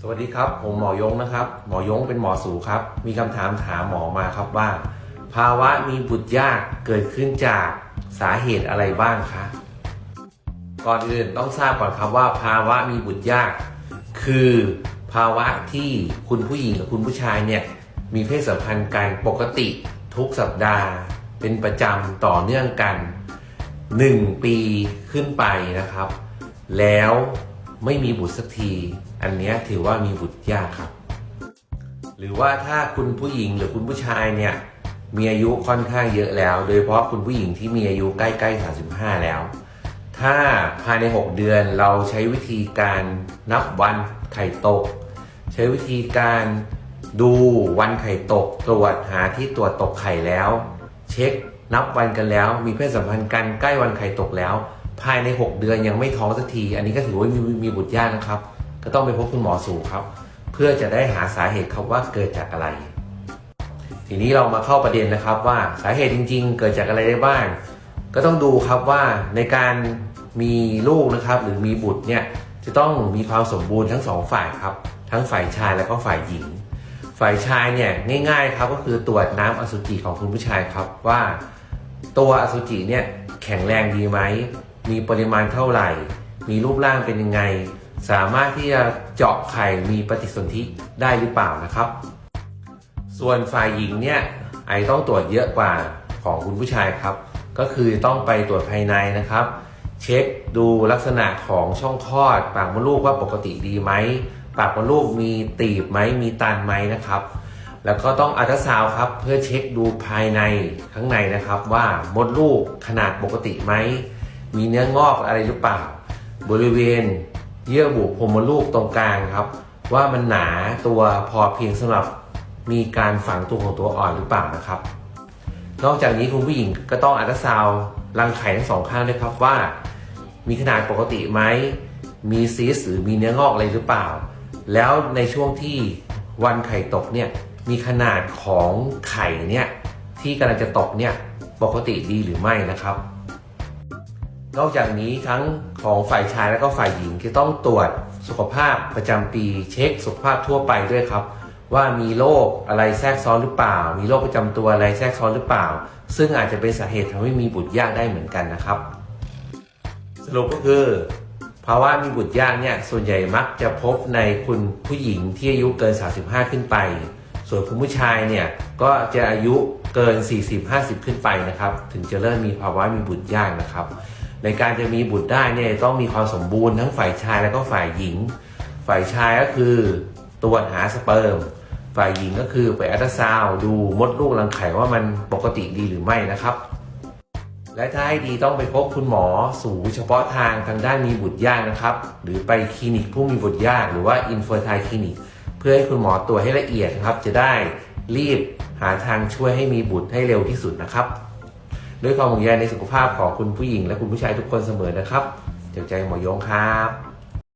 สวัสดีครับ ผมหมอยงนะครับ หมอยงเป็นหมอสูครับ มีคำถามถามหมอมาครับว่า ภาวะมีบุตรยากเกิดขึ้นจากสาเหตุอะไรบ้างคะก่อนอื่นต้องทราบก่อนครับว่า ภาวะมีบุตรยาก คือภาวะที่คุณผู้หญิงกับคุณผู้ชายเนี่ยมีเพศสัมพันธ์กันปกติทุกสัปดาห์ เป็นประจำต่อเนื่องกัน 1 ปีขึ้นไปนะครับ แล้วไม่มีบุตรสักที อันนี้ถือว่ามีบุตรยากครับ หรือว่าถ้าคุณผู้หญิงหรือคุณผู้ชายเนี่ยมีอายุค่อนข้างเยอะแล้ว โดยเฉพาะคุณผู้หญิงที่มีอายุใกล้ๆ 35 แล้ว ถ้าภายใน 6 เดือนเราใช้วิธีการนับวันไข่ตก ใช้วิธีการดูวันไข่ตก ตรวจหาที่ตรวจตกไข่แล้ว เช็คนับวันกันแล้ว มีเพศสัมพันธ์กันใกล้วันไข่ตกแล้ว ภายใน 6 เดือนยังไม่ท้องสักที อันนี้ก็ถือว่ามีมีบุตรยากนะครับ ก็ต้องไปพบคุณหมอสูครับ เพื่อจะได้หาสาเหตุครับว่าเกิดจากอะไร ทีนี้เรามาเข้าประเด็นนะครับว่าสาเหตุจริง ๆ เกิดจากอะไรได้บ้าง ก็ต้องดูครับว่าในการมีลูกนะครับ หรือมีบุตรเนี่ยจะต้องมีความสมบูรณ์ทั้งสองฝ่ายครับ ทั้งฝ่ายชายและก็ฝ่ายหญิง ฝ่ายชายเนี่ยง่ายๆครับก็คือตรวจน้ำอสุจิของคุณผู้ชายครับว่า ตัวอสุจิเนี่ยแข็งแรงดีไหมมีปริมาณเท่าไหร่ มีรูปร่างเป็นยังไง สามารถที่จะเจาะไข่มีปฏิสนธิได้หรือเปล่านะครับ ส่วนฝ่ายหญิงเนี่ยไอต้องตรวจเยอะกว่าของคุณผู้ชายครับ ก็คือต้องไปตรวจภายในนะครับ เช็คดูลักษณะของช่องคลอด ปากมดลูกว่าปกติดีไหมปากมดลูกมีตีบไหมมีตันไหมนะครับ แล้วก็ต้องอัลตราซาวด์ครับ เพื่อเช็คดูภายในข้างในนะครับ ว่ามดลูกขนาดปกติไหมมีเนื้องอกอะไรหรือเปล่า บริเวณ เยื่อบุพรมลูกตรงกลางครับ ว่ามันหนาตัวพอเพียงสำหรับมีการฝังตัวของตัวอ่อนหรือเปล่านะครับ นอกจากนี้คุณผู้หญิงก็ต้องอัลตราซาวรังไข่ทั้งสองข้างด้วยครับว่า มีขนาดปกติไหมมีซีสหรือมีเนื้องอกอะไรหรือเปล่า แล้วในช่วงที่วันไข่ตกเนี่ยมีขนาดของไข่เนี่ยที่กำลังจะตกเนี่ยปกติดีหรือไม่นะครับ นอกจากนี้ทั้งของฝ่ายชายและก็ฝ่ายหญิงจะต้องตรวจสุขภาพประจำปี เช็คสุขภาพทั่วไปด้วยครับ ว่ามีโรคอะไรแทรกซ้อนหรือเปล่า มีโรคประจำตัวอะไรแทรกซ้อนหรือเปล่า ซึ่งอาจจะเป็นสาเหตุทำให้มีบุตรยากได้เหมือนกันนะครับ สรุปก็คือภาวะมีบุตรยากเนี่ยส่วนใหญ่มักจะพบในคุณผู้หญิงที่อายุเกิน 35 ขึ้นไป ส่วนคุณผู้ชายเนี่ยก็จะอายุเกิน 40-50 ขึ้นไปนะครับ ถึงจะเริ่มมีภาวะมีบุตรยากนะครับ ในการจะมีบุตรได้เนี่ยต้องมีความสมบูรณ์ทั้งฝ่ายชายและก็ฝ่ายหญิง ฝ่ายชายก็คือตรวจหาสเปิร์มฝ่ายหญิงก็คือไปอัลตราซาวด์ดูมดลูกรังไข่ว่ามันปกติดีหรือไม่นะครับ และถ้าให้ดีต้องไปพบคุณหมอสูเฉพาะทางทางด้านมีบุตรยากนะครับ หรือไปคลินิกผู้มีบุตรยากหรือว่าอินเฟอร์ไทคลินิกเพื่อให้คุณหมอตรวจให้ละเอียดครับ จะได้รีบหาทางช่วยให้มีบุตรให้เร็วที่สุดนะครับ ด้วยความห่วงใยในสุขภาพของคุณผู้หญิง และคุณผู้ชายทุกคนเสมอนะครับจากใจหมอยงครับ